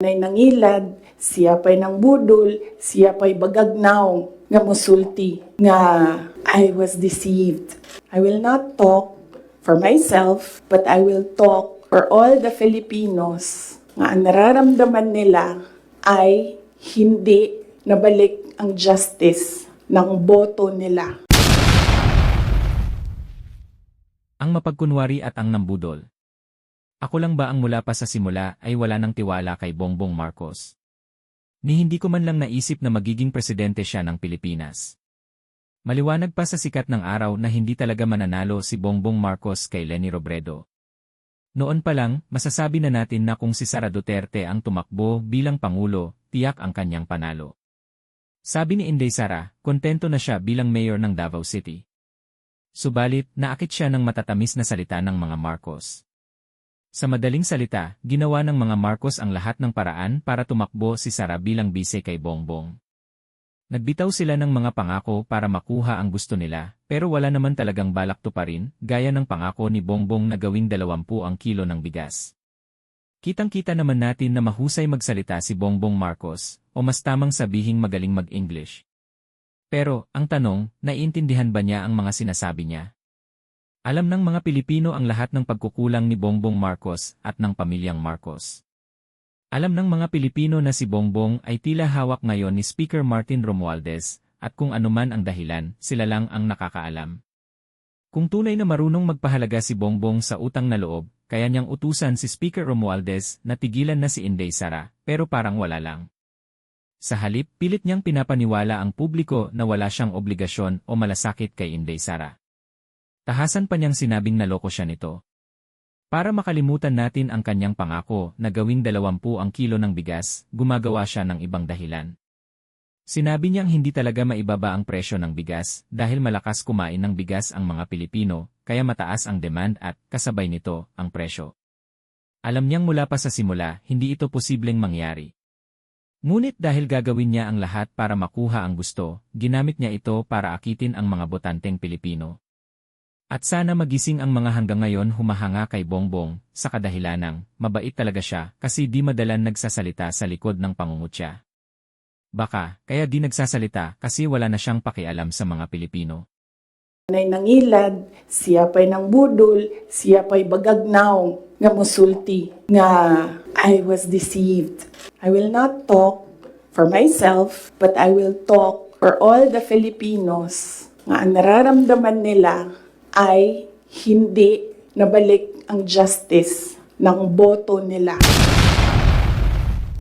Nay nangilad, siya pa'y nang budol, siya pa'y bagagnaw nga musulti nga I was deceived. I will not talk for myself, but I will talk for all the Filipinos nga ang nararamdaman nila ay hindi nabalik ang justice ng boto nila. Ang mapagkunwari at ang nambudol. Ako lang ba ang mula pa sa simula ay wala ng tiwala kay Bongbong Marcos? Ni hindi ko man lang naisip na magiging presidente siya ng Pilipinas. Maliwanag pa sa sikat ng araw na hindi talaga mananalo si Bongbong Marcos kay Leni Robredo. Noon pa lang, masasabi na natin na kung si Sara Duterte ang tumakbo bilang Pangulo, tiyak ang kanyang panalo. Sabi ni Inday Sara, kontento na siya bilang mayor ng Davao City. Subalit, naakit siya ng matatamis na salita ng mga Marcos. Sa madaling salita, ginawa ng mga Marcos ang lahat ng paraan para tumakbo si Sara bilang bise kay Bongbong. Nagbitaw sila ng mga pangako para makuha ang gusto nila, pero wala naman talagang balak to pa rin, gaya ng pangako ni Bongbong na gawing 20 ang kilo ng bigas. Kitang-kita naman natin na mahusay magsalita si Bongbong Marcos, o mas tamang sabihing magaling mag-English. Pero, ang tanong, naiintindihan ba niya ang mga sinasabi niya? Alam ng mga Pilipino ang lahat ng pagkukulang ni Bongbong Marcos at ng pamilyang Marcos. Alam ng mga Pilipino na si Bongbong ay tila hawak ngayon ni Speaker Martin Romualdez at kung anuman ang dahilan, sila lang ang nakakaalam. Kung tunay na marunong magpahalaga si Bongbong sa utang na loob, kaya niyang utusan si Speaker Romualdez na tigilan na si Inday Sara, pero parang wala lang. Sa halip, pilit niyang pinapaniwala ang publiko na wala siyang obligasyon o malasakit kay Inday Sara. Tahasan pa niyang sinabing naloko siya nito. Para makalimutan natin ang kanyang pangako na gawing 20 ang kilo ng bigas, gumagawa siya ng ibang dahilan. Sinabi niyang hindi talaga maibaba ang presyo ng bigas dahil malakas kumain ng bigas ang mga Pilipino, kaya mataas ang demand at, kasabay nito, ang presyo. Alam niyang mula pa sa simula, hindi ito posibleng mangyari. Ngunit dahil gagawin niya ang lahat para makuha ang gusto, ginamit niya ito para akitin ang mga botanteng Pilipino. At sana magising ang mga hanggang ngayon humahanga kay Bongbong, sa kadahilanang, mabait talaga siya kasi di madalan nagsasalita sa likod ng pangungutya. Baka, kaya di nagsasalita kasi wala na siyang pakialam sa mga Pilipino. Nay nangilad, siya pa'y nang budol, siya pa'y bagagnaw nga musulti nga I was deceived. I will not talk for myself, but I will talk for all the Filipinos nga nararamdaman nila ay hindi nabalik ang justice ng boto nila.